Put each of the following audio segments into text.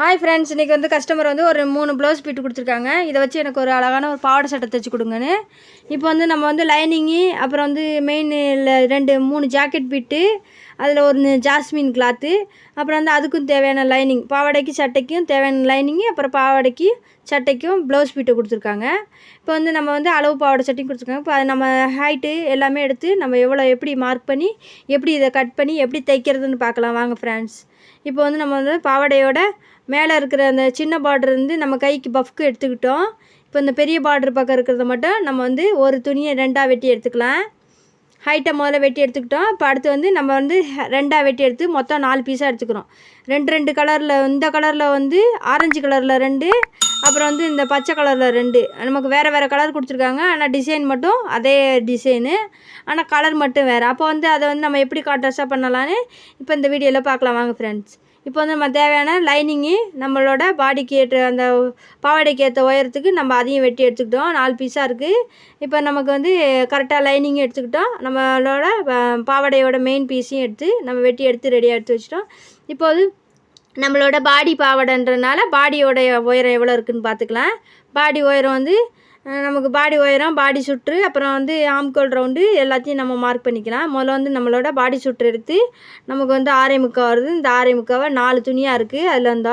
Hi friends இன்றைக்கி வந்து customer வந்து ஒரு மூணு ப்ளவுஸ் பிட்டு கொடுத்துருக்காங்க. இதை வச்சு எனக்கு ஒரு அழகான ஒரு பாவாடை சட்டை தைச்சி கொடுங்கன்னு. இப்போ வந்து நம்ம வந்து லைனிங்கு அப்புறம் வந்து மெயின் ரெண்டு மூணு ஜாக்கெட் பிட்டு அதில் ஒரு ஜாஸ்மின் கிளாத்து அப்புறம் வந்து அதுக்கும் தேவையான லைனிங் பாவாடைக்கு சட்டைக்கும் தேவையான லைனிங்கு அப்புறம் பாவாடைக்கு சட்டைக்கும் ப்ளவுஸ் பிட்டு கொடுத்துருக்காங்க. இப்போ வந்து நம்ம வந்து அளவு பாவாடை சட்டையும் கொடுத்துருக்காங்க. இப்போ அது நம்ம ஹைட்டு எல்லாமே எடுத்து நம்ம எவ்வளோ எப்படி மார்க் பண்ணி எப்படி இதை கட் பண்ணி எப்படி தைக்கிறதுன்னு பார்க்கலாம். வாங்க ஃப்ரெண்ட்ஸ் இப்போ வந்து நம்ம வந்து பாவாடையோட மேலே இருக்கிற அந்த சின்ன பார்டர் வந்து நம்ம கைக்கு பஃப்க்கு எடுத்துக்கிட்டோம். இப்போ இந்த பெரிய பார்டர் பக்கம் இருக்கிறத மட்டும் நம்ம வந்து ஒரு துணியை ரெண்டாக வெட்டி எடுத்துக்கலாம். ஹைட்டை முதல்ல வெட்டி எடுத்துக்கிட்டோம். இப்போ அடுத்து வந்து நம்ம வந்து ரெண்டாக வெட்டி எடுத்து மொத்தம் நாலு பீஸாக எடுத்துக்கிறோம். ரெண்டு ரெண்டு கலரில் இந்த கலரில் வந்து ஆரஞ்சு கலரில் ரெண்டு அப்புறம் வந்து இந்த பச்சை கலரில் ரெண்டு. நமக்கு வேறு வேறு கலர் கொடுத்துருக்காங்க. ஆனால் டிசைன் மட்டும் அதே டிசைனு ஆனால் கலர் மட்டும் வேறு. அப்போ வந்து அதை வந்து நம்ம எப்படி கான்ட்ராஸ்டாக பண்ணலான்னு இப்போ இந்த வீடியோவில் பார்க்கலாம். வாங்க ஃப்ரெண்ட்ஸ் இப்போ வந்து நம்ம தேவையான லைனிங்கு நம்மளோட பாடிக்கு ஏற்ற அந்த பாவாடைக்கு ஏற்ற உயரத்துக்கு நம்ம அதையும் வெட்டி எடுத்துக்கிட்டோம். நாலு பீஸாக இருக்குது இப்போ நமக்கு வந்து கரெக்டாக லைனிங் எடுத்துக்கிட்டோம். நம்மளோட பாவாடையோட மெயின் பீஸையும் எடுத்து நம்ம வெட்டி எடுத்து ரெடியாக எடுத்து வச்சிட்டோம். இப்போ வந்து நம்மளோட பாடி பாவாடைன்றனால பாடியோட உயரம் எவ்வளோ இருக்குன்னு பார்த்துக்கலாம். பாடி உயரம் வந்து நமக்கு பாடி உயரம் பாடி சுற்று அப்புறம் வந்து ஆம்கோல் ரவுண்டு எல்லாத்தையும் நம்ம மார்க் பண்ணிக்கலாம். முதல்ல வந்து நம்மளோட பாடி சுற்று எடுத்து நமக்கு வந்து ஆறே முக்கா வருது. இந்த ஆறே முக்காவை நாலு துணியாக இருக்குது அதில் இந்த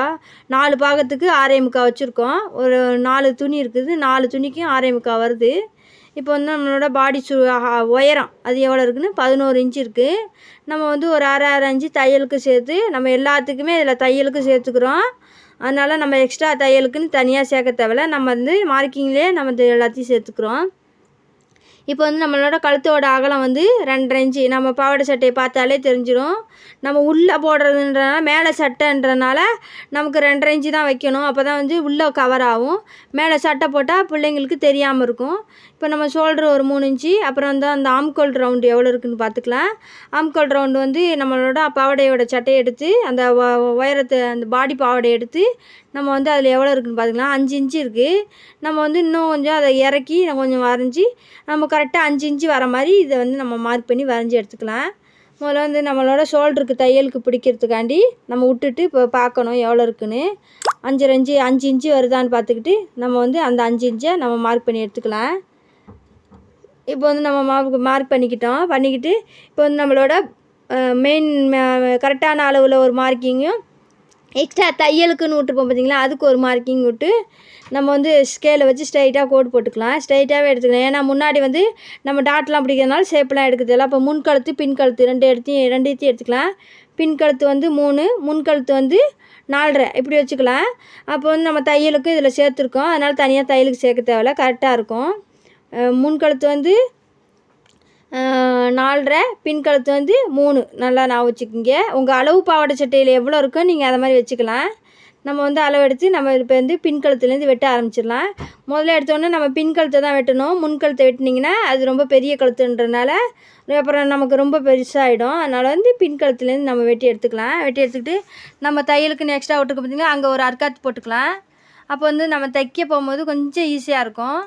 நாலு பாகத்துக்கு ஆறே முக்கா வச்சுருக்கோம். ஒரு நாலு துணி இருக்குது. நாலு துணிக்கும் ஆறே முக்கா வருது. இப்போ வந்து நம்மளோட பாடி சு உயரம் அது எவ்வளோ இருக்குன்னு? பதினோரு இன்ச்சு இருக்குது நம்ம வந்து ஒரு அரை அரை இன்ச்சு தையலுக்கு சேர்த்து நம்ம எல்லாத்துக்குமே இதில் தையலுக்கு சேர்த்துக்கிறோம். அதனால் நம்ம எக்ஸ்ட்ரா தையலுக்குன்னு தனியாக சேர்க்க தேவையில்ல. நம்ம வந்து மார்க்கிங்லேயே நம்ம எல்லாத்தையும் சேர்த்துக்கிறோம். இப்போ வந்து நம்மளோட கழுத்தோட அகலம் வந்து ரெண்டரை இன்ச்சு. நம்ம பாவாடை சட்டையை பார்த்தாலே தெரிஞ்சிடும் நம்ம உள்ளே போடுறதுன்றனால மேலே சட்டைன்றனால நமக்கு ரெண்டரை இன்ச்சு தான் வைக்கணும். அப்போ தான் வந்து உள்ளே கவர் ஆகும். மேலே சட்டை போட்டால் பிள்ளைங்களுக்கு தெரியாமல் இருக்கும். இப்போ நம்ம ஷோல்டர் ஒரு மூணு இன்ச்சு. அப்புறம் வந்து அந்த ஆம்கோல் ரவுண்டு எவ்வளோ இருக்குதுன்னு பார்த்துக்கலாம். ஆம்கோல் ரவுண்டு வந்து நம்மளோட பாவாடையோட சட்டையை எடுத்து அந்த உயரத்தை அந்த பாடி பாவாடை எடுத்து நம்ம வந்து அதில் எவ்வளோ இருக்குதுன்னு பார்த்துக்கலாம். அஞ்சு இன்ச்சு இருக்குது நம்ம வந்து இன்னும் கொஞ்சம் அதை இறக்கி கொஞ்சம் வரைஞ்சி நம்ம கரெக்டாக அஞ்சு இன்ச்சு வர மாதிரி இதை வந்து நம்ம மார்க் பண்ணி வரைஞ்சி எடுத்துக்கலாம். முதல்ல வந்து நம்மளோட ஷோல்டருக்கு தையலுக்கு பிடிக்கிறதுக்காண்டி நம்ம விட்டுட்டு இப்போ பார்க்கணும் எவ்வளோ இருக்குன்னு. அஞ்சரை இன்ச்சு அஞ்சு இன்ச்சு வருதான்னு பார்த்துக்கிட்டு நம்ம வந்து அந்த அஞ்சு இன்ச்சை நம்ம மார்க் பண்ணி எடுத்துக்கலாம். இப்போ வந்து நம்ம மார்க் மார்க் பண்ணிக்கிட்டோம். பண்ணிக்கிட்டு இப்போ வந்து நம்மளோட மெயின் கரெக்டான அளவில் ஒரு மார்க்கிங்கும் எக்ஸ்ட்ரா தையலுக்குன்னு விட்டுருப்போம் பார்த்தீங்களா அதுக்கு ஒரு மார்க்கிங் விட்டு நம்ம வந்து ஸ்கேலை வச்சு ஸ்ட்ரைட்டாக கோடு போட்டுக்கலாம். ஸ்ட்ரைட்டாகவே எடுத்துக்கலாம். ஏன்னா முன்னாடி வந்து நம்ம டாட்லாம் பிடிக்கிறதுனால ஷேப்லாம் எடுக்கிறதில்ல அப்போ முன் கழுத்து பின் கழுத்து ரெண்டு இடத்தையும் ரெண்டுத்தையும் எடுத்துக்கலாம். பின் கழுத்து வந்து மூணு முன் கழுத்து வந்து நாலரை. இப்படி வச்சுக்கலாம். அப்போ வந்து நம்ம தையலுக்கும் இதில் சேர்த்துருக்கோம். அதனால் தனியாக தையலுக்கு சேர்க்க தேவையில்ல. கரெக்டாக இருக்கும். அஹ் முன் கழுத்து வந்து நாலரை பின் கழுத்து வந்து மூணு. நல்லா நான் வச்சுக்கிங்க. உங்கள் அளவு பாவாடை சட்டையில் எவ்வளோ இருக்கோ நீங்கள் அதை மாதிரி வச்சுக்கலாம். நம்ம வந்து அளவு எடுத்து நம்ம இப்போ வந்து பின்கழுத்துலேருந்து வெட்ட ஆரம்பிச்சிடலாம். முதல்ல எடுத்தோடனே நம்ம பின்கழுத்தை தான் வெட்டணும். முன்கழுத்தை வெட்டினீங்கன்னா அது ரொம்ப பெரிய கழுத்துன்றனால அப்புறம் நமக்கு ரொம்ப பெருசாகிடும் அதனால் வந்து பின்கழுத்துலேருந்து நம்ம வெட்டி எடுத்துக்கலாம். வெட்டி எடுத்துக்கிட்டு நம்ம தையலுக்குன்னு எக்ஸ்ட்ரா விட்டுக்க பார்த்தீங்கன்னா அங்கே ஒரு அர்க்காத்து போட்டுக்கலாம். அப்போ வந்து நம்ம தைக்க போகும்போது கொஞ்சம் ஈஸியாக இருக்கும்.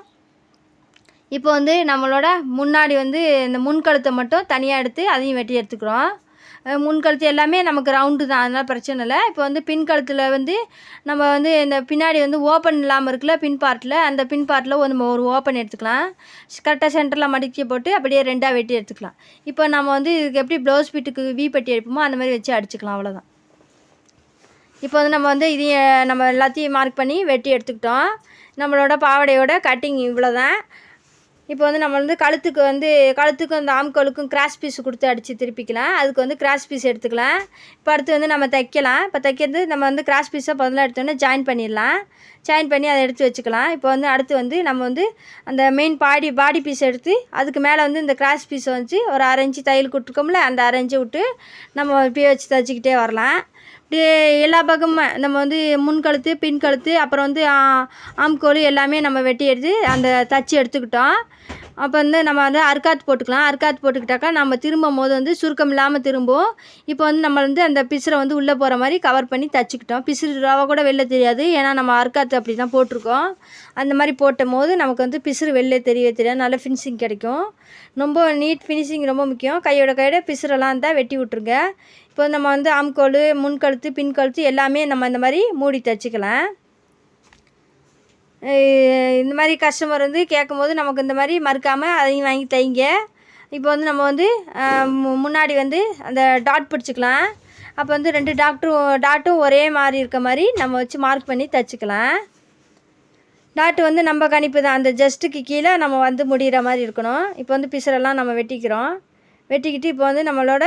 இப்போ வந்து நம்மளோட முன்னாடி வந்து இந்த முன்கழுத்தை மட்டும் தனியாக எடுத்து அதையும் வெட்டி எடுத்துக்கிறோம். முன்கழுத்து எல்லாமே நமக்கு ரவுண்டு தான் அதனால் பிரச்சனை இல்லை. இப்போ வந்து பின் கழுத்தில் வந்து நம்ம வந்து இந்த பின்னாடி வந்து ஓப்பன் இல்லாமல் இருக்குல்ல பின் பார்ட்டில் அந்த பின் பார்ட்டில் நம்ம ஒரு ஓப்பன் எடுத்துக்கலாம். கரெக்டாக சென்டரில் மடிக்க போட்டு அப்படியே ரெண்டாக வெட்டி எடுத்துக்கலாம். இப்போ நம்ம வந்து இதுக்கு எப்படி ப்ளவுஸ் பீட்டுக்கு வி பட்டி எடுப்போமோ அந்த மாதிரி வச்சு அடிச்சுக்கலாம் அவ்வளோதான் இப்போ வந்து நம்ம வந்து இதையும் நம்ம எல்லாத்தையும் மார்க் பண்ணி வெட்டி எடுத்துக்கிட்டோம். நம்மளோட பாவாடையோட கட்டிங் இவ்வளோ தான் இப்போ வந்து நம்ம வந்து கழுத்துக்கு வந்து கழுத்துக்கும் அந்த ஆம்கோலுக்கும் கிராஸ் பீஸ் கொடுத்து அடித்து திருப்பிக்கலாம். அதுக்கு வந்து கிராஸ் பீஸ் எடுத்துக்கலாம். இப்போ அடுத்து வந்து நம்ம தைக்கலாம். இப்போ தைக்கிறது நம்ம வந்து கிராஸ் பீஸை முதல்ல எடுத்தோன்னே ஜாயின் பண்ணிடலாம். ஜாயின் பண்ணி அதை எடுத்து வச்சுக்கலாம். இப்போ வந்து அடுத்து வந்து நம்ம வந்து அந்த மெயின் பாடி பாடி பீஸ் எடுத்து அதுக்கு மேலே வந்து இந்த கிராஸ் பீஸை வச்சு ஒரு அரைஞ்சி தையல் கொடுத்துருக்கோம்ல அந்த அரைஞ்சி விட்டு நம்ம இப்படியே வச்சு தைச்சிக்கிட்டே வரலாம். எல்லா பக்கமும் நம்ம வந்து முன்கழுத்து பின்கழுத்து அப்புறம் வந்து ஆம்கோழி ஆம்கோல் எல்லாமே நம்ம வெட்டி எடுத்து அந்த தச்சு எடுத்துக்கிட்டோம். அப்போ வந்து நம்ம வந்து அர்க்காத் போட்டுக்கலாம். அர்க்காத் போட்டுக்கிட்டாக்கா நம்ம திரும்பும் போது வந்து சுருக்கம் இல்லாமல் திரும்பும். இப்போ வந்து நம்ம வந்து அந்த பிசுரை வந்து உள்ளே போகிற மாதிரி கவர் பண்ணி தச்சுக்கிட்டோம். பிசுறு ரவை கூட வெளில தெரியாது. ஏன்னா நம்ம அர்க்காத்து அப்படி தான் போட்டிருக்கோம். அந்த மாதிரி போட்டும் போது நமக்கு வந்து பிசுறு வெளில தெரியவே தெரியாது. நல்ல ஃபினிஷிங் கிடைக்கும். ரொம்ப நீட் ஃபினிஷிங் ரொம்ப முக்கியம். கையோட கையோட பிசுறெல்லாம் இருந்தால் வெட்டி விட்ருங்க இப்போ நம்ம வந்து ஆம்கோல் முன்கழுத்து பின்கழுத்து எல்லாமே நம்ம இந்த மாதிரி மூடி தைச்சிக்கலாம் இந்த மாதிரி கஸ்டமர் வந்து கேட்கும்போது நமக்கு இந்த மாதிரி மறுக்காமல் அதையும் வாங்கி தைங்க. இப்போ வந்து நம்ம வந்து மு- முன்னாடி வந்து அந்த டாட் பிடிச்சிக்கலாம். அப்போ வந்து ரெண்டு டாக்டரும் டாட்டும் ஒரே மாதிரி இருக்க மாதிரி நம்ம வச்சு மார்க் பண்ணி தைச்சிக்கலாம். டாட் வந்து நம்ம கணிப்பு தான். அந்த ஜஸ்ட்டுக்கு கீழே நம்ம வந்து முடிகிற மாதிரி இருக்கணும். இப்போ வந்து பிசரெல்லாம் நம்ம வெட்டிக்கிறோம். வெட்டிக்கிட்டு இப்போ வந்து நம்மளோட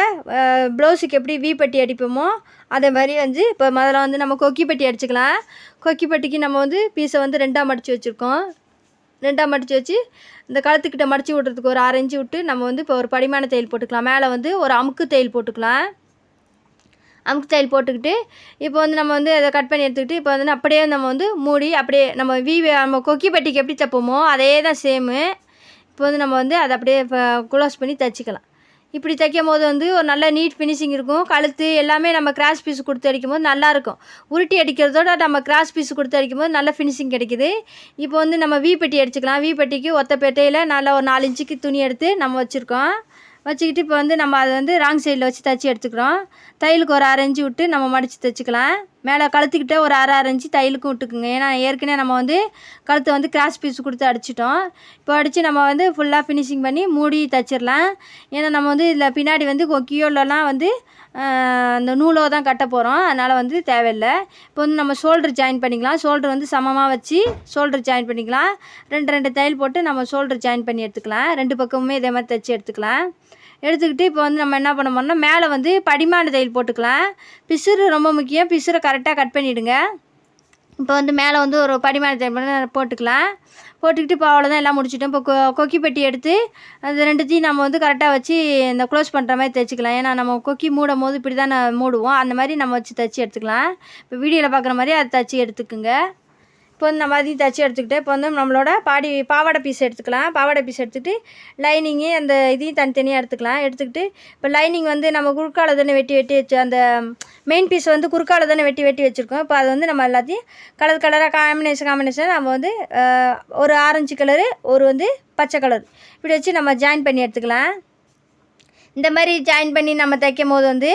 ப்ளவுஸுக்கு எப்படி வி பட்டி அடிப்போமோ அதே மாதிரி வந்து இப்போ முதல்ல வந்து நம்ம கொக்கி பட்டி அடிச்சுக்கலாம். கொக்கி பட்டிக்கு நம்ம வந்து பீஸை வந்து ரெண்டாக மடித்து வச்சுருக்கோம். ரெண்டாக மடித்து வச்சு இந்த கழுத்துக்கிட்ட மடித்து விட்றதுக்கு ஒரு ஆறு இன்ச்சு விட்டு நம்ம வந்து இப்போ ஒரு படிமான தையல் போட்டுக்கலாம். மேலே வந்து ஒரு அமுக்கு தையல் போட்டுக்கலாம். அமுக்கு தையல் போட்டுக்கிட்டு இப்போ வந்து நம்ம வந்து அதை கட் பண்ணி எடுத்துக்கிட்டு இப்போ வந்து அப்படியே நம்ம வந்து மூடி அப்படியே நம்ம வீ நம்ம கொக்கி பட்டிக்கு எப்படி தைப்போமோ அதே தான் சேமு இப்போ வந்து நம்ம வந்து அதை அப்படியே இப்போ க்ளோஸ் பண்ணி தைச்சிக்கலாம். இப்படி தைக்கும் போது வந்து ஒரு நல்ல நீட் ஃபினிஷிங் இருக்கும். கழுத்து எல்லாமே நம்ம கிராஸ் பீஸ் கொடுத்து அடிக்கும் போது நல்லாயிருக்கும் உருட்டி அடிக்கிறதோட நம்ம கிராஸ் பீஸ் கொடுத்து அடிக்கும் போது நல்ல ஃபினிஷிங் கிடைக்குது. இப்போ வந்து நம்ம வீ பெட்டி அடிச்சுக்கலாம். வீ பெட்டிக்கு ஒத்த பெட்டையில் நல்லா ஒரு நாலு இன்ச்சுக்கு துணி எடுத்து நம்ம வச்சுருக்கோம். வச்சுக்கிட்டு இப்போ வந்து நம்ம அதை வந்து ராங் சைடில் வச்சு தைச்சி எடுத்துக்கிறோம். தையலுக்கு ஒரு அரைஞ்சி விட்டு நம்ம மடித்து தைச்சிக்கலாம். மேலே கழுத்துக்கிட்ட ஒரு அரை அரைஞ்சி தையலுக்கும் விட்டுக்குங்க. ஏன்னா ஏற்கனவே நம்ம வந்து கழுத்தை வந்து கிராஸ் பீஸ் கொடுத்து அடிச்சிட்டோம். இப்போ அடித்து நம்ம வந்து ஃபுல்லாக ஃபினிஷிங் பண்ணி மூடி தைச்சிடலாம். ஏன்னா நம்ம வந்து இதில் பின்னாடி வந்து கொக்கியோலலாம் வந்து அந்த நூலோ தான் கட்ட போகிறோம் அதனால் வந்து தேவையில்லை. இப்போ வந்து நம்ம ஷோல்டர் ஜாயின் பண்ணிக்கலாம். ஷோல்டர் வந்து சமமாக வச்சு ஷோல்டர் ஜாயின் பண்ணிக்கலாம். ரெண்டு ரெண்டு தையல் போட்டு நம்ம ஷோல்டர் ஜாயின் பண்ணி எடுத்துக்கலாம். ரெண்டு பக்கமுமே இதே மாதிரி தைச்சி எடுத்துக்கலாம். எடுத்துக்கிட்டு இப்போ வந்து நம்ம என்ன பண்ண போகிறோம்னா மேலே வந்து படிமான தையல் போட்டுக்கலாம். பிசுறு ரொம்ப முக்கியம். பிசுரை கரெக்டாக கட் பண்ணிவிடுங்க இப்போ வந்து மேலே வந்து ஒரு படிமான தையல் போட்டுக்கலாம். போட்டுக்கிட்டு இப்போ அவ்வளோதான் எல்லாம் முடிச்சிட்டோம். இப்போ கொ கொக்கி பெட்டி எடுத்து அது ரெண்டுத்தையும் நம்ம வந்து கரெக்டாக வச்சு இந்த க்ளோஸ் பண்ணுற மாதிரி தைச்சிக்கலாம் ஏன்னா நம்ம கொக்கி மூடும் போது இப்படி தான் மூடுவோம். அந்த மாதிரி நம்ம வச்சு தைச்சி எடுத்துக்கலாம். இப்போ வீடியோவில் பார்க்குற மாதிரி அதை தைச்சி எடுத்துக்குங்க. இப்போ வந்து நம்ம அதையும் தைச்சி எடுத்துக்கிட்டு இப்போ வந்து நம்மளோட பாடி பாவாடை பீஸ் எடுத்துக்கலாம். பாவாடை பீஸ் எடுத்துகிட்டு லைனிங்கு அந்த இதையும் தனித்தனியாக எடுத்துக்கலாம். எடுத்துக்கிட்டு இப்போ லைனிங் வந்து நம்ம குறுக்கால தானே வெட்டி வெட்டி வச்சு அந்த மெயின் பீஸ் வந்து குறுக்கால தானே வெட்டி வெட்டி வச்சுருக்கோம். இப்போ அது வந்து நம்ம எல்லாத்தையும் கலர் கலராக காம்பினேஷன் காம்பினேஷன் நம்ம வந்து ஒரு ஆரஞ்சு கலரு ஒரு வந்து பச்சை கலர் இப்படி வச்சு நம்ம ஜாயின் பண்ணி எடுத்துக்கலாம். இந்த மாதிரி ஜாயின் பண்ணி நம்ம தைக்கும் போது வந்து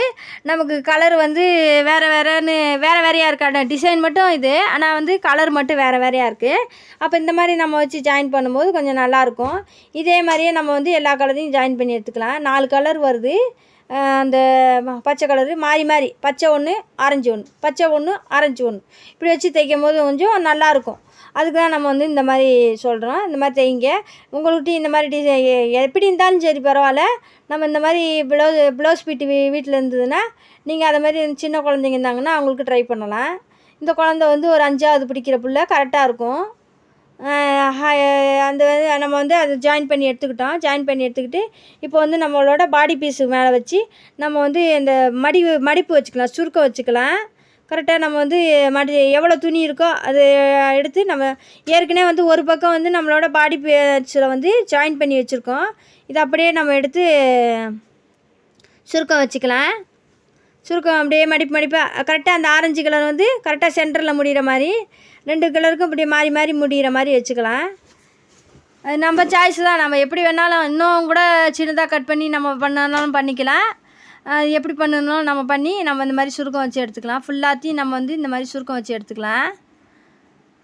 நமக்கு கலர் வந்து வேறு வேறுன்னு வேறு வேறையாக இருக்கான டிசைன் மட்டும் இது. ஆனால் வந்து கலர் மட்டும் வேறு வேறையாக இருக்குது அப்போ இந்த மாதிரி நம்ம வச்சு ஜாயின் பண்ணும்போது கொஞ்சம் நல்லாயிருக்கும் இதே மாதிரியே நம்ம வந்து எல்லா கலரையும் ஜாயின் பண்ணி எடுத்துக்கலாம். நாலு கலர் வருது. அந்த பச்சை கலரு மாறி மாறி. பச்சை ஒன்று ஆரஞ்சு ஒன்று பச்சை ஒன்று ஆரஞ்சு ஒன்று இப்படி வச்சு தைக்கும் போது கொஞ்சம் நல்லாயிருக்கும் அதுக்கு தான் நம்ம வந்து இந்த மாதிரி சொல்கிறோம் இந்த மாதிரி தைங்க உங்கள்கிட்ட இந்த மாதிரி டிசை எப்படி இருந்தாலும் சரி பரவாயில்ல. நம்ம இந்த மாதிரி ப்ளவுஸ் ப்ளவுஸ் பீட்டு வீ வீட்டில் இருந்ததுன்னா நீங்கள் அதை மாதிரி சின்ன குழந்தைங்க இருந்தாங்கன்னா அவங்களுக்கு ட்ரை பண்ணலாம். இந்த குழந்த வந்து ஒரு அஞ்சாவது பிடிக்கிற பிள்ளை கரெக்டாக இருக்கும். அந்த வந்து நம்ம வந்து அதை ஜாயின் பண்ணி எடுத்துக்கிட்டோம். ஜாயின் பண்ணி எடுத்துக்கிட்டு இப்போ வந்து நம்மளோட பாடி பீஸு மேலே வச்சு நம்ம வந்து இந்த மடிவு மடிப்பு வச்சுக்கலாம் சுருக்கம் வச்சுக்கலாம். கரெக்டாக நம்ம வந்து மடி எவ்வளோ துணி இருக்கோ அது எடுத்து நம்ம ஏற்கனவே வந்து ஒரு பக்கம் வந்து நம்மளோட பாடி பேச்சில் வந்து ஜாயின் பண்ணி வச்சுருக்கோம். இதை அப்படியே நம்ம எடுத்து சுருக்கம் வச்சுக்கலாம். சுருக்கம் அப்படியே மடிப்பு மடிப்பாக கரெக்டாக அந்த ஆரஞ்சு கலர் வந்து கரெக்டாக சென்டரில் முடிகிற மாதிரி ரெண்டு கலருக்கும் இப்படி மாறி மாறி முடிகிற மாதிரி வச்சுக்கலாம். அது நம்ம சாய்ஸ் தான். நம்ம எப்படி வேணாலும் இன்னும் கூட சின்னதாக கட் பண்ணி நம்ம பண்ணாலும் பண்ணிக்கலாம். எப்படி பண்ணணும் நம்ம பண்ணி நம்ம இந்த மாதிரி சுருக்கம் வச்சு எடுத்துக்கலாம். ஃபுல்லாத்தையும் நம்ம வந்து இந்த மாதிரி சுருக்கம் வச்சு எடுத்துக்கலாம்.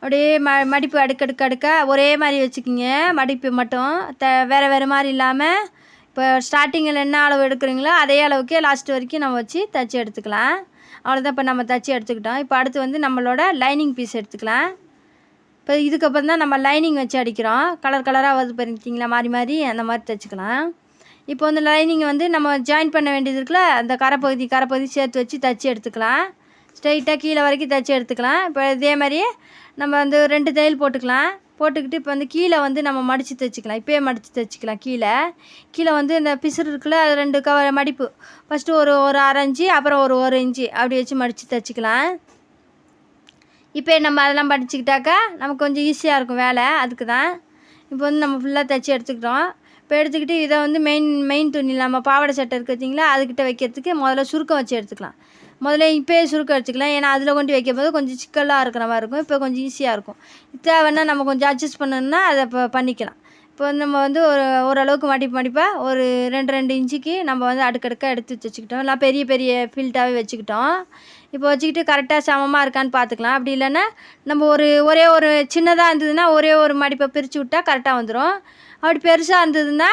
அப்படியே ம மடிப்பு அடுக்கடுக்கு அடுக்க ஒரே மாதிரி வச்சுக்கிங்க. மடிப்பு மட்டும். த வேறு வேறு மாதிரி இல்லாமல் இப்போ ஸ்டார்டிங்கில் என்ன அளவு எடுக்கிறீங்களோ அதே அளவுக்கே லாஸ்ட் வரைக்கும் நம்ம வச்சு தைச்சி எடுத்துக்கலாம். அவ்வளோதான் இப்போ நம்ம தைச்சி எடுத்துக்கிட்டோம். இப்போ அடுத்து வந்து நம்மளோட லைனிங் பீஸ் எடுத்துக்கலாம். இப்போ இதுக்கப்புறம் தான் நம்ம லைனிங் வச்சு அடிக்கிறோம். கலர் கலராக வருது பார்த்தீங்களா மாறி மாறி அந்த மாதிரி தைச்சிக்கலாம். இப்போ வந்து லைனிங் வந்து நம்ம ஜாயின் பண்ண வேண்டியது இருக்குல்ல அந்த கரைப்பகுதி கரைப்பகுதி சேர்த்து வச்சு தைச்சி எடுத்துக்கலாம். ஸ்ட்ரைட்டாக கீழே வரைக்கும் தைச்சி எடுத்துக்கலாம். இப்போ இதே மாதிரியே நம்ம வந்து ரெண்டு தையல் போட்டுக்கலாம். போட்டுக்கிட்டு இப்போ வந்து கீழே வந்து நம்ம மடித்து தைச்சிக்கலாம். இப்போயே மடித்து தைச்சிக்கலாம் கீழே. கீழே வந்து இந்த பிசுறு இருக்குல்ல அது ரெண்டு கவ மடிப்பு. ஃபஸ்ட்டு ஒரு ஒரு அரை இன்ச்சு அப்புறம் ஒரு ஒரு இஞ்சி அப்படி வச்சு மடித்து தைச்சிக்கலாம். இப்போ நம்ம அதெல்லாம் படிச்சுக்கிட்டாக்கா நமக்கு கொஞ்சம் ஈஸியாக இருக்கும் வேலை. அதுக்கு தான் இப்போ வந்து நம்ம ஃபுல்லாக தைச்சி எடுத்துக்கிட்டோம். இப்போ எடுத்துக்கிட்டு இதை வந்து மெயின் மெயின் துணி நம்ம பாவாடை சட்டை இருக்கு பார்த்தீங்களா? அதுக்கிட்ட வைக்கிறதுக்கு முதல்ல சுருக்கம் வச்சு எடுத்துக்கலாம். முதல்ல இப்போயே சுருக்கம் வச்சுக்கலாம். ஏன்னா அதில் கொண்டு வைக்கும்போது கொஞ்சம் சிக்கலாக இருக்கிற மாதிரி இருக்கும். இப்போ கொஞ்சம் ஈஸியாக இருக்கும். தேவைன்னா நம்ம கொஞ்சம் அட்ஜஸ்ட் பண்ணணும்னா அதை இப்போ பண்ணிக்கலாம். இப்போ வந்து நம்ம வந்து ஒரு ஓரளவுக்கு மடிப்பு மடிப்பாக ஒரு ரெண்டு ரெண்டு இன்ச்சுக்கு நம்ம வந்து அடுக்கடுக்காக எடுத்து வச்சுக்கிட்டோம். இல்லை பெரிய பெரிய ஃபில்ட்டாகவே வச்சுக்கிட்டோம். இப்போ வச்சுக்கிட்டு கரெக்டாக சமமாக இருக்கான்னு பார்த்துக்கலாம். அப்படி இல்லைன்னா நம்ம ஒரு ஒரே ஒரு சின்னதாக இருந்ததுன்னா ஒரே ஒரு மடிப்பை பிரித்து விட்டா கரெக்டாக வந்துடும் அப்படி பெருசாக இருந்ததுன்னா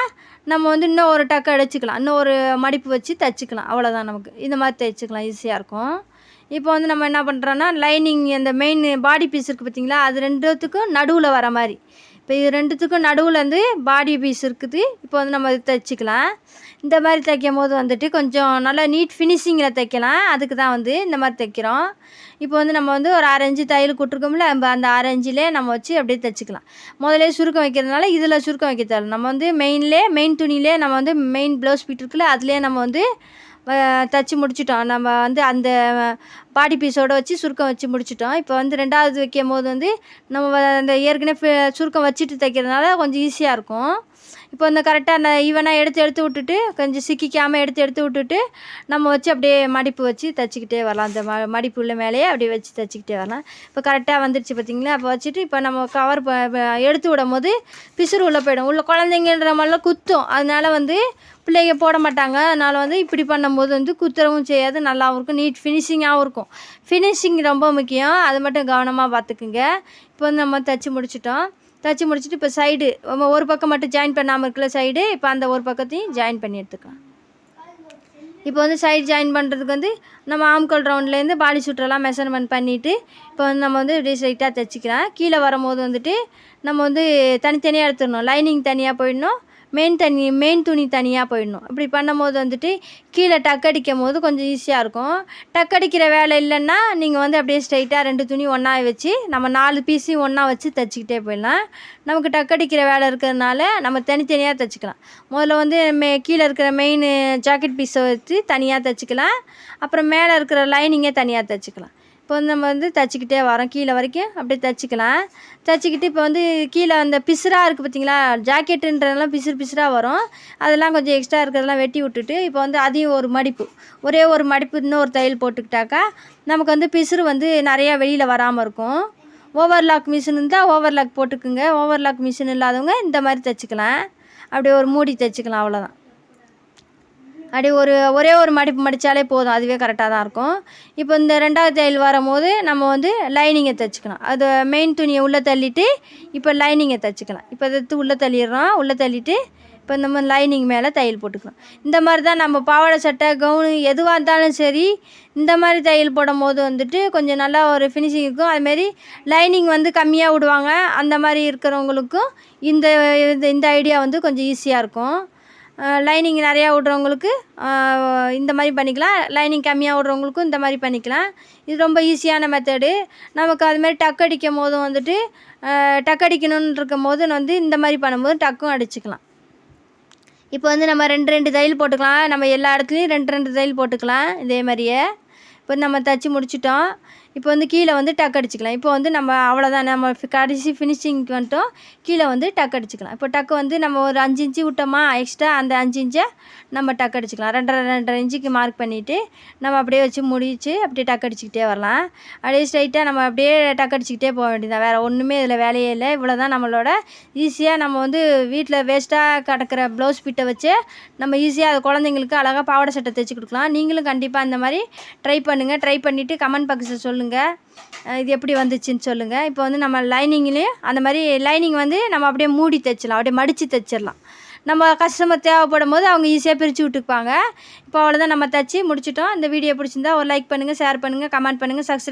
நம்ம வந்து இன்னும் ஒரு டக்கு அடிச்சுக்கலாம். இன்னும் ஒரு மடிப்பு வச்சு தைச்சிக்கலாம். அவ்வளோதான் நமக்கு. இந்த மாதிரி தைச்சிக்கலாம். ஈஸியாக இருக்கும். இப்போ வந்து நம்ம என்ன பண்ணுறோன்னா லைனிங் அந்த மெயின் பாடி பீஸ் இருக்குது பார்த்தீங்களா? அது ரெண்டுத்துக்கும் நடுவில் வர மாதிரி. இப்போ இது ரெண்டுத்துக்கும் நடுவில் வந்து பாடி பீஸ் இருக்குது. இப்போ வந்து நம்ம தைச்சிக்கலாம். இந்த மாதிரி தைக்கும் போது வந்துட்டு கொஞ்சம் நல்லா நீட் ஃபினிஷிங்கில் தைக்கலாம். அதுக்கு தான் வந்து இந்த மாதிரி தைக்கிறோம். இப்போ வந்து நம்ம வந்து ஒரு ஆரஞ்சு தையல் கொட்டிருக்கோம்ல நம்ம அந்த ஆரஞ்சிலே நம்ம வச்சு அப்படியே தைச்சிக்கலாம். முதலே சுருக்கம் வைக்கிறதுனால இதில் சுருக்கம் வைக்க தேவை நம்ம வந்து மெயின்லே மெயின் துணியிலே நம்ம வந்து மெயின் ப்ளவுஸ் பீட் இருக்குல்ல அதுலேயே நம்ம வந்து தைச்சி முடிச்சிட்டோம். நம்ம வந்து அந்த பாடி பீஸோடு வச்சு சுருக்கம் வச்சு முடிச்சிட்டோம். இப்போ வந்து ரெண்டாவது வைக்கும் போது வந்து நம்ம அந்த ஏற்கனவே சுருக்கம் வச்சுட்டு தைக்கிறதுனால கொஞ்சம் ஈஸியாக இருக்கும். இப்போ இந்த கரெக்டாக அந்த ஈவனாக எடுத்து எடுத்து விட்டுட்டு கொஞ்சம் சிக்கிக்காமல் எடுத்து எடுத்து விட்டுட்டு நம்ம வச்சு அப்படியே மடிப்பு வச்சு தைச்சிக்கிட்டே வரலாம். அந்த ம மடிப்பு உள்ள மேலேயே அப்படியே வச்சு தைச்சிக்கிட்டே வரலாம். இப்போ கரெக்டாக வந்துருச்சு பார்த்திங்களா? அப்போ வச்சுட்டு இப்போ நம்ம கவர் எடுத்து விடும் போது பிசுறு உள்ளே போயிடும். உள்ள குழந்தைங்கன்ற மாதிரிலாம் குத்தும். அதனால வந்து பிள்ளைங்க போட மாட்டாங்க. அதனால் வந்து இப்படி பண்ணும்போது வந்து குத்துறவும் செய்யாது. நல்லாவும் இருக்கும். நீட் ஃபினிஷிங்காகவும் இருக்கும். ஃபினிஷிங் ரொம்ப முக்கியம். அது மட்டும் கவனமாக பார்த்துக்குங்க. இப்போ வந்து நம்ம தைச்சி முடிச்சிட்டோம். தைச்சி முடிச்சுட்டு இப்போ சைடு ஒரு பக்கம் மட்டும் ஜாயின் பண்ணாமல் இருக்கல சைடு இப்போ அந்த ஒரு பக்கத்தையும் ஜாயின் பண்ணி எடுத்துக்கலாம். இப்போ வந்து சைடு ஜாயின் பண்ணுறதுக்கு வந்து நம்ம ஆம்கோல் ரவுண்ட்லேருந்து பாடி சுற்றெல்லாம் மெஷர்மெண்ட் பண்ணிவிட்டு இப்போ வந்து நம்ம வந்து இப்படி ஸ்ட்ரைட்டாக தைச்சிக்கலாம். கீழே வரும்போது வந்துட்டு நம்ம வந்து தனித்தனியாக எடுத்துடணும். லைனிங் தனியாக போயிடணும். மெயின் தனி மெயின் துணி தனியாக போயிடணும். இப்படி பண்ணும்போது வந்துட்டு கீழே டக்கடிக்கும் போது கொஞ்சம் ஈஸியாக இருக்கும். டக்கடிக்கிற வேலை இல்லைன்னா நீங்கள் வந்து அப்படியே ஸ்ட்ரைட்டாக ரெண்டு துணி ஒன்றா வச்சு நம்ம நாலு பீஸையும் ஒன்றா வச்சு தைச்சிக்கிட்டே போயிடலாம். நமக்கு டக்கடிக்கிற வேலை இருக்கிறதுனால நம்ம தனித்தனியாக தைச்சிக்கலாம். முதல்ல வந்து மே கீழே இருக்கிற மெயின் ஜாக்கெட் பீஸை வச்சு தனியாக தைச்சிக்கலாம். அப்புறம் மேலே இருக்கிற லைனிங்கே தனியாக தைச்சிக்கலாம். இப்போ வந்து நம்ம வந்து தைச்சிக்கிட்டே வரோம். கீழே வரைக்கும் அப்படியே தைச்சிக்கலாம். தைச்சிக்கிட்டு இப்போ வந்து கீழே அந்த பிசுராக இருக்குது பார்த்தீங்களா? ஜாக்கெட்டுன்றதெல்லாம் பிசுறு பிசுறாக வரும். அதெல்லாம் கொஞ்சம் எக்ஸ்ட்ரா இருக்கிறதெல்லாம் வெட்டி விட்டுட்டு இப்போ வந்து அதையும் ஒரு மடிப்பு. ஒரே ஒரு மடிப்பு இன்னொரு தையல் போட்டுக்கிட்டாக்கா நமக்கு வந்து பிசுறு வந்து நிறையா வெளியில் வராமல் இருக்கும். ஓவர்லாக் மிஷின் இருந்தால் ஓவர்லாக் போட்டுக்குங்க. ஓவர்லாக் மிஷின் இல்லாதவங்க இந்த மாதிரி தைச்சிக்கலாம். அப்படியே ஒரு மூடி தைச்சிக்கலாம் அவ்வளோதான் அப்படியே ஒரு ஒரே ஒரு மடிப்பு மடித்தாலே போதும். அதுவே கரெக்டாக தான் இருக்கும். இப்போ இந்த ரெண்டாவது தையல் வரும்போது நம்ம வந்து லைனிங்கை தைச்சிக்கலாம் அது மெயின் துணியை உள்ளே தள்ளிட்டு இப்போ லைனிங்கை தைச்சிக்கலாம். இப்போ எடுத்து உள்ளே தள்ளிடுறோம். உள்ளே தள்ளிட்டு இப்போ நம்ம லைனிங் மேலே தையல் போட்டுக்கலாம். இந்த மாதிரி தான் நம்ம பாவாடை சட்டை கவுனு எதுவாக இருந்தாலும் சரி இந்த மாதிரி தையல் போடும் போது வந்துட்டு கொஞ்சம் நல்லா ஒரு ஃபினிஷிங் இருக்கும். அதுமாரி லைனிங் வந்து கம்மியாக விடுவாங்க. அந்த மாதிரி இருக்கிறவங்களுக்கும் இந்த இந்த ஐடியா வந்து கொஞ்சம் ஈஸியாக இருக்கும். லைனிங் நிறையா விட்றவங்களுக்கு இந்த மாதிரி பண்ணிக்கலாம். லைனிங் கம்மியாக விட்றவங்களுக்கும் இந்த மாதிரி பண்ணிக்கலாம். இது ரொம்ப ஈஸியான மெத்தடு நமக்கு அதுமாதிரி டக் அடிக்கும் போதும் வந்துட்டு டக் அடிக்கணுன்னு இருக்கும் போது வந்து இந்த மாதிரி பண்ணும்போது டக்கும் அடிச்சுக்கலாம். இப்போ வந்து நம்ம ரெண்டு ரெண்டு தையல் போட்டுக்கலாம். நம்ம எல்லா இடத்துலையும் ரெண்டு ரெண்டு தையல் போட்டுக்கலாம். இதே மாதிரியே. இப்போ நம்ம தைச்சி முடிச்சிட்டோம். இப்போ வந்து கீழே வந்து டக் அடிச்சுக்கலாம். இப்போ வந்து நம்ம அவ்வளோதான் நம்ம கடைசி ஃபினிஷிங்க்கு வந்துட்டோம். கீழே வந்து டக் அடிச்சுக்கலாம். இப்போ டக்கு வந்து நம்ம ஒரு அஞ்சு இன்ச்சு விட்டோமா எக்ஸ்ட்ரா அந்த அஞ்சு இன்ச்சை நம்ம டக் அடிச்சுக்கலாம். ரெண்டரை ரெண்டரை இன்ச்சுக்கு மார்க் பண்ணிவிட்டு நம்ம அப்படியே வச்சு முடிச்சு அப்படியே டக் அடிச்சுக்கிட்டே வரலாம். அப்படியே ஸ்ட்ரைட்டாக நம்ம அப்படியே டக் அடிச்சுக்கிட்டே போக வேண்டியதான் வேறு ஒன்றுமே இதில் வேலையே இல்லை. இவ்வளோ தான் நம்மளோட ஈஸியாக நம்ம வந்து வீட்டில் வேஸ்ட்டாக கிடக்கிற ப்ளவுஸ் பிட்டை வச்சு நம்ம ஈஸியாக அது குழந்தைங்களுக்கு அழகாக பாவாடை சட்டை தைச்சி கொடுக்கலாம். நீங்களும் கண்டிப்பாக இந்த மாதிரி ட்ரை பண்ணுங்கள் ட்ரை பண்ணிவிட்டு கமெண்ட் பாக்ஸில் சொல்லுங்கள் சொல்லுங்கள் இது எப்படி வந்துச்சுன்னு சொல்லுங்கள் இப்போ வந்து நம்ம லைனிங்லேயும் அந்த மாதிரி லைனிங் வந்து நம்ம அப்படியே மூடி தைச்சிடலாம். அப்படியே மடித்து தைச்சிடலாம். நம்ம கஸ்டமர் தேவைப்படும் போது அவங்க ஈஸியாக பிரித்து விட்டுப்பாங்க இப்போ அவ்வளோதான் நம்ம தைச்சி முடிச்சிட்டோம். இந்த வீடியோ பிடிச்சிருந்தா ஒரு லைக் பண்ணுங்கள் ஷேர் பண்ணுங்கள் கமெண்ட் பண்ணுங்கள் சப்ஸ்கிரைப்